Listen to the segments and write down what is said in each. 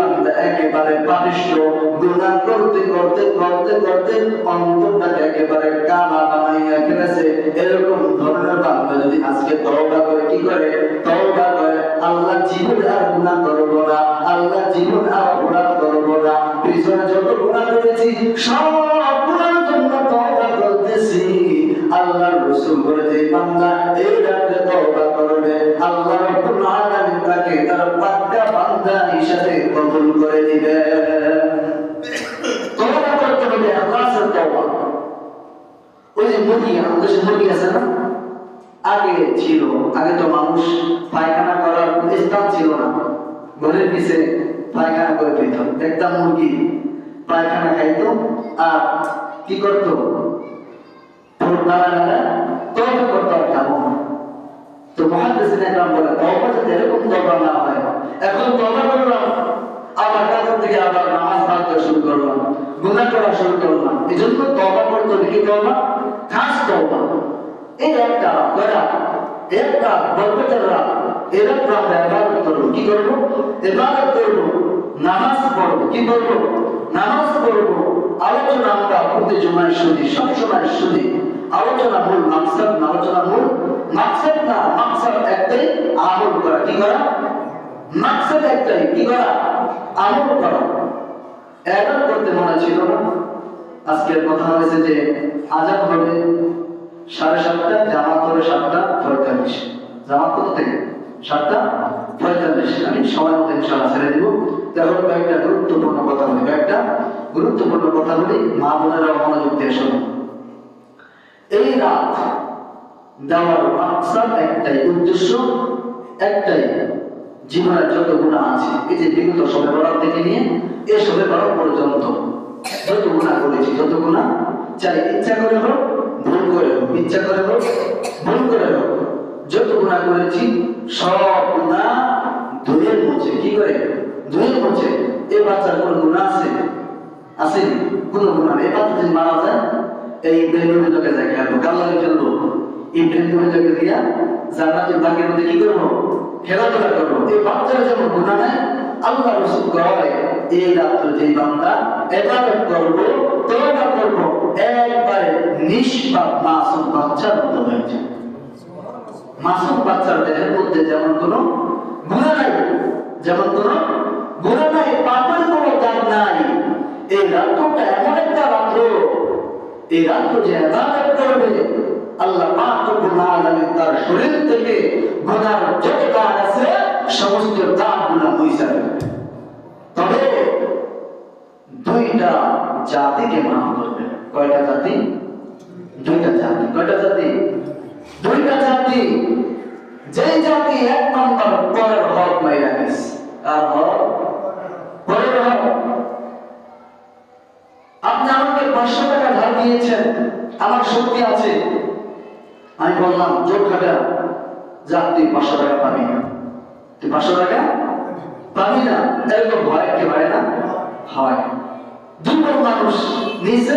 বান্দা একেবারে পাপিষ্ট গুনাহ করতে করতে করতে করতে অন্তরটাকে একেবারে কালা বানাইয়া ফেলেছে। এরকম ধরনের বান্দা যদি আজকে তওবা করে কি করে? তওবা করে, আল্লাহ জীবনে আর গুনাহ করব না, আল্লাহ জীবনে আর গুনাহ করব না। পিছনে যত গুনাহ করেছি, সব গুনার জন্য তওবা করতেছি। আল্লাহর রাসূল বলে যে বান্দা, এই যে মুরগি আমাদের দেশে মুরগি না, আগে ছিল, আগে তো মানুষ পায়খানা করার স্থান ছিল না। ঘরের পিছে পায়খানা করে দিত। দেখতাম মুরগি পায়খানা খাইতো আর কি করতো? তবে করতো তো একরাম বলে এরকম না হয়। এখন করলাম, আবার কাজের থেকে আবার নামাজ পড়তে শুরু করলাম, গুনাহ করা শুরু করলাম। এই জন্য তবা করতে কি তবা খাস তবা এই একটা করা একটা বরকতেরা এরকম আমরা ইবাদত করব। কি করব? ইবাদত করব, নামাজ পড়ব। কি করব? নামাজ পড়ব, আলোচনা আমরা প্রতি জমায় শুনি সবসময় শুনি। আলোচনা মূল মাকসাদ, আলোচনা মূল মাকসাদ না, মাকসাদ একটাই আমল করা। কি করা? মাকসাদ একটাই। কি করা? আমল করা। এবার করতে মনে ছিল না। আজকের কথা হয়েছে যে আজাদ হবে সাড়ে সাতটা, জামাত হবে সাতটা, পঁয়তাল্লিশ। জামাত কত থেকে? সাতটা, পঁয়তাল্লিশ। আমি সময় মতো ইনশাল্লাহ ছেড়ে দিব। তখন কয়েকটা গুরুত্বপূর্ণ কথা বলি, কয়েকটা গুরুত্বপূর্ণ কথা বলি, মা বোনেরা মনোযোগ দিয়ে শোনো। এই রাত দেওয়ার মাকসাদ একটাই উদ্দেশ্য, একটাই জীবনের যত গুণা আছে, এই যে বিগত সবে বরাত থেকে নিয়ে এ সবে বরাত পর্যন্ত যত গুণা করেছি, যত গুণা চাই, ইচ্ছা করে হোক, ভুল করে হোক ইচ্ছা করে হোক, ভুল করে হোক, যত গুণা করেছি, সব গুণা ধুয়ে মুছে। কি করে? ধুয়ে মুছে। এ বাচ্চার কোন গুণা আছে? আসেনি কোন গুণা নেই। এবার যদি মারা যায়, এই ইব্রাহিম তোকে যায় খেলব গাল্লাকে খেলব? ইব্রাহিম তোকে দিয়া জান্নাতের বাগের মধ্যে কি করব? খেলাধুলা করব। এই বাচ্চারা যেমন গুণা নেয় আল্লাহ রসুল করে এই রাত্র যে বান্দা এবারে করব, তওবা করব একবারে নিষ্পাপ মাসুম বাচ্চার মতো হয়েছে মাসুম বাচ্চার দেহের মধ্যে যেমন কোনো গুণা নাই, যেমন কোনো গুণা নাই, পাপের কোনো দাগ নাই। এই রাত্রটা এমন একটা রাত্র, এই রাত্র যে ইবাদত করবে, আল্লাহ পাক রব্বুল আলামিন তার শরীর থেকে গুনার যত দাগ আছে সমস্ত দাগগুলো মুছে তবে দুইটা জাতিকে মাফ করবে। কয়টা জাতি? দুইটা জাতি। কয়টা জাতি? দুইটা জাতি। যে জাতি এক নম্বর পরের হক মাইরা গেছে। আর হক? পরের হক। আপনি আমাকে পাঁচশো টাকা ধার দিয়েছেন। আমার শক্তি আছে। আমি বললাম, জোর খাটা যা পাঁচশো টাকা পাবি না। তুই পাঁচশো টাকা পাবি না। এরকম ভয় কি হয় না? হয়। দুর্বল মানুষ নিচে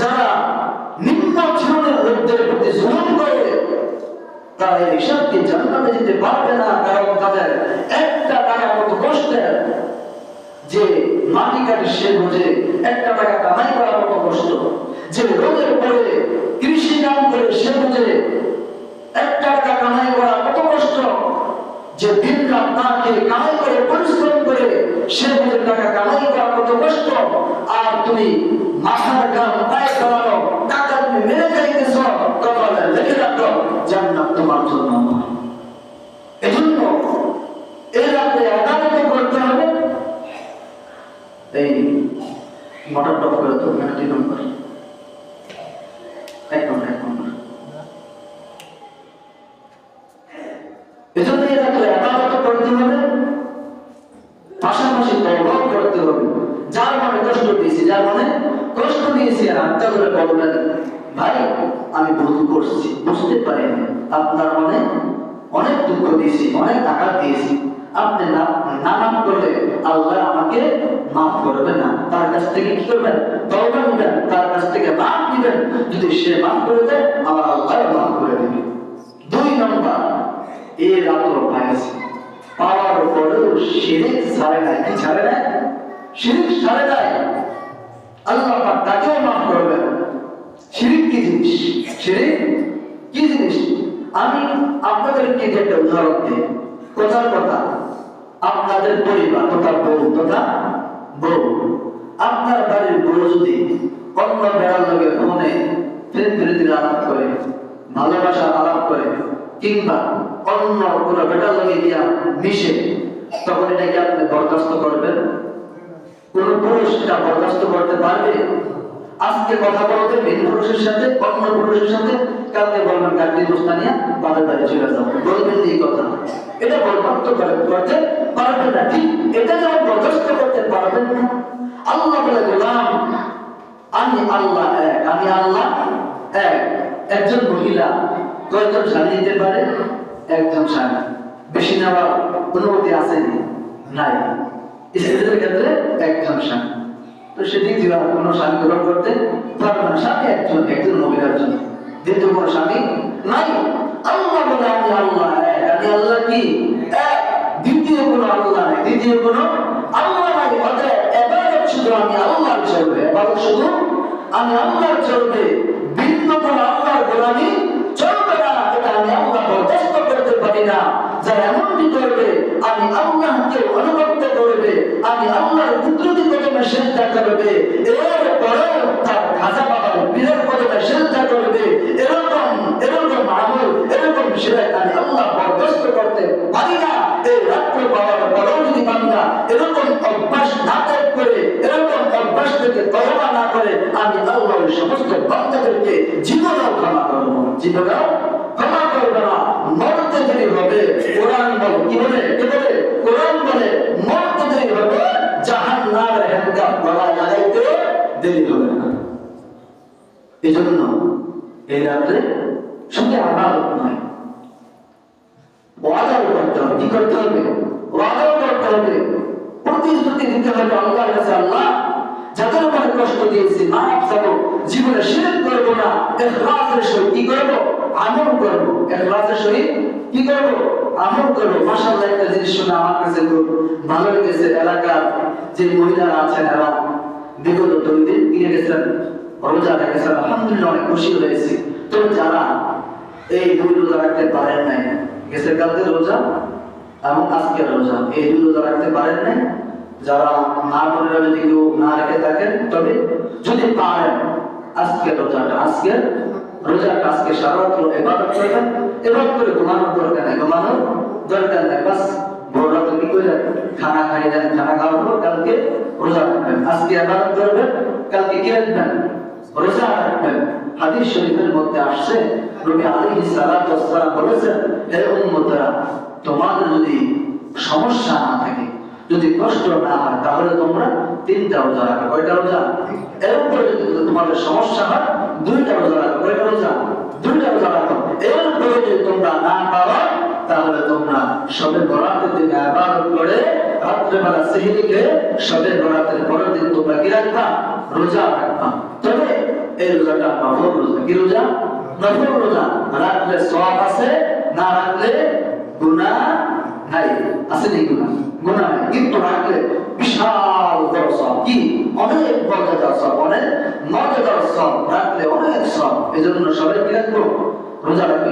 যারা নিম্ন শ্রেণির লোকদের প্রতি জুলুম করে, তারা এই হিসাবকে জান্নাতে যেতে পারবে না, কারণ তাদের একটা টাকা কত কষ্টের যে মাটি কাটে সে বোঝে একটা টাকা কামাই করা কত কষ্ট। যে রোদের পরে কৃষি কাম করে সে বোঝে একটা টাকা কামাই করা কত কষ্ট। যে দিন রাত না খেয়ে কামাই করে, পরিশ্রম করে সে বোঝে টাকা কামাই করা কত কষ্ট। আর তুমি মটন টপ করে তো মানে দুই নম্বর এক নম্বর এক নম্বর এজন্য এটাকে একান্ত করতে হবে। পাশাপাশি তবাও করতে হবে। যার মনে কষ্ট দিয়েছি, যার মানে কষ্ট দিয়েছি আর আত্মা করে বলবেন ভাই, আমি ভুল করছি, বুঝতে পারি আপনার মানে অনেক দুঃখ দিয়েছি, অনেক আঘাত দিয়েছি। আপনি না না মাফ করলে আল্লাহ আমাকে মাফ করবে না। তার কাছ থেকে কি করবেন? তওবা নিবেন, তার কাছ থেকে মাফ নিবেন। যদি সে মাফ করে দেয়, আমার আল্লাহ মাফ করে দেবে। দুই নম্বর এর আতর পাইছে পাওয়ার পরেও শিরিক ছাড়ে নাই। কি ছাড়ে নাই? শিরিক ছাড়ে নাই। আল্লাহ পাক তাকেও মাফ করবেন। শিরিক কি জিনিস? শিরিক কি জিনিস? আমি আপনাদেরকে একটা উদাহরণ দিই। কথার কথা। আপনাদের পরিবার, তথা বউ তথা বউ। আপনার বাড়ির বউ যদি অন্য বেড়ার লগে ফোনে প্রেম প্রীতির আলাপ করে, ভালোবাসা আলাপ করে, কিংবা অন্য কোন বেটার লগে গিয়া মিশে, তখন এটাকে আপনি বরখাস্ত করবেন? কোন পুরুষ এটা বরখাস্ত করতে পারবে? আজকে কথা বলতে ভিন পুরুষের সাথে, অন্য পুরুষের সাথে কালকে বলবেন কাকলি দোস্তা নিয়ে বাজার বাড়ি চলে যাব। বলবেন এই কথা। এটা বরখাস্ত করে করতে পারবেন? না। ঠিক এটা যেমন বরখাস্ত করতে পারবেন না, আল্লাহ বলে গোলাম, আমি আল্লাহ এক, আমি আল্লাহ এক। একজন মহিলা কয়েকজন স্বামী নিতে পারে? একজন স্বামী। বেশি নেওয়ার অনুমতি আছে নাই। স্ত্রীদের ক্ষেত্রে একজন স্বামী। তো থেকে আর কোনো স্বামী গ্রহণ করতে পারবে না, স্বামী একজন একজন মহিলার জন্য দ্বিতীয় কোনো স্বামী নাই। আল্লাহ বলে, আমি আল্লাহ আমি আল্লাহ কি? দ্বিতীয় কোনো আল্লাহ নাই। দ্বিতীয় কোনো আল্লাহ নাই। অতএব এবাদত শুধু আমি আল্লাহর চলবে। এবাদত শুধু আমি চলবে। ভিন্ন কোনো গোলামি চলবে না। আমি আল্লাহ বরদাস্ত করতে পারি না। এমনটি করবে, আমি আল্লাহকে অনুগত করবে, আমি আল্লাহর কুদরতি কদমে সেজদা করবে, এর পরেও তার খাজা বাবার বীরের কদমে সেজদা করবে, এরকম এরকম আমল, এরকম সেরে আমি আল্লাহ বরদাস্ত করতে পারি না। এই রাত্র পাওয়ার পরেও যদি বান্দা এরকম অভ্যাস না ত্যাগ করে, এরকম অভ্যাস থেকে তওবা না করে, আমি আল্লাহর সমস্ত বান্দাদেরকে জীবনেও ক্ষমা করব। জীবনেও ক্ষমা করবে না মরতে এই জন্য এই রাত্রে শুধু নয় ওয়াদাও করতে হবে, কি করতে হবে? ওয়াদাও করতে হবে। প্রতিশ্রুতি দিতে হবে আল্লাহ যাদের উপরে কষ্ট দিয়েছি, মাফ চাবো জীবনে শিরক করব না ইখলাসের সহিত কি করব? আমল করব। ইখলাসের সহিত কি করব? আমল করব। মাশাআল্লাহ, একটা জিনিস শুনে আমার কাছে খুব ভালো লেগেছে এলাকার যে মহিলারা আছেন এরা। বিগত দুই দিন কিনে গেছেন, রোজা রেখেছেন। আলহামদুলিল্লাহ, অনেক খুশি হয়েছি। তো যারা এই দুই রোজা রাখতে পারেন নাই গেছে কালকে রোজা? এবং আজকের রোজা, এই দুই রোজা রাখতে পারেন নাই? যারা না বোনেরা যদি কেউ না রেখে থাকেন, তবে যদি পারেন আজকের রোজাটা, আজকে সারা রাত্র এবাদত করবেন। এবার করে ঘুমানোর দরকার ঘুমানোর দরকার বাস ভোর রাতে কি করে? খানা খাই দেন, খানা খাওয়ার পর কালকে রোজা রাখবেন। আজকে করবেন, কালকে কি রাখবেন? রোজা রাখবেন। হাদিস শরীফের মধ্যে আসছে, নবী আলাইহিস ওয়াসসালাম বলেছেন তোমাদের যদি সমস্যা না থাকে যদি কষ্ট না হয়, তাহলে তোমরা তিনটা রোজা রাখো। কয়টা রোজা? এরপরে যদি তোমাদের সমস্যা হয়, দুইটা রোজা রাখো। কয়টা রোজা? দুইটা রোজা রাখো। এরপরে যদি তোমরা না পারো, তাহলে তোমরা সবে বরাতের দিনে আবাদত করে রাত্রেবেলা সেহরিকে সবে বরাতের পরের দিন তোমরা কি রাখবা? রোজা রাখবা। তবে এই রোজাটা নফল রোজা। কি রোজা? নফল রোজা। রাখলে সব আছে, না রাখলে গুনাহ কিন্তু রাখলে বিশাল কি? অনেক সব, অনেক রাখলে অনেক সব। সবাই কি রাখব? রোজা রাখবে।